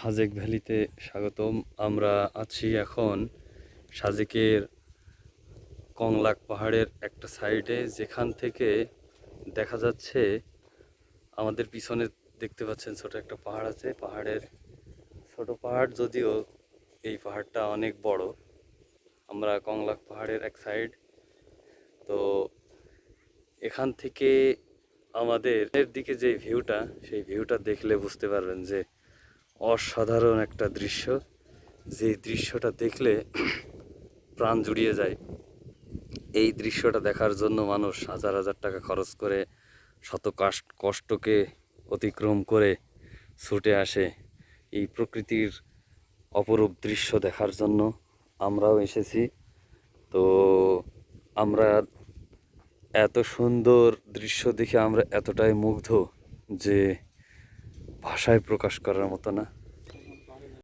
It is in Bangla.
সাজেক ভ্যালিতে স্বাগতম। আমরা আছি এখন সাজেকের কংলাক পাহাড়ের একটা সাইডে, যেখান থেকে দেখা যাচ্ছে আমাদের পিছনে দেখতে পাচ্ছেন ছোট একটা পাহাড় আছে। পাহাড়ের ছোট পাহাড় যদিও এই পাহাড়টা অনেক বড়। আমরা কংলাক পাহাড়ের এক সাইড। তো এখান থেকে আমাদের এর দিকে যে ভিউটা, সেই ভিউটা দেখলে বুঝতে পারবেন যে অসাধারণ একটা দৃশ্য। যে দৃশ্যটা দেখলে প্রাণ জুড়িয়ে যায়। এই দৃশ্যটা দেখার জন্য মানুষ হাজার হাজার টাকা খরচ করে, শত কষ্টকে অতিক্রম করে ছুটে আসে। এই প্রকৃতির অপরূপ দৃশ্য দেখার জন্য আমরাও এসেছি। তো আমরা এত সুন্দর দৃশ্য দেখে আমরা এতটাই মুগ্ধ যে ভাষায় প্রকাশ করার মতো না।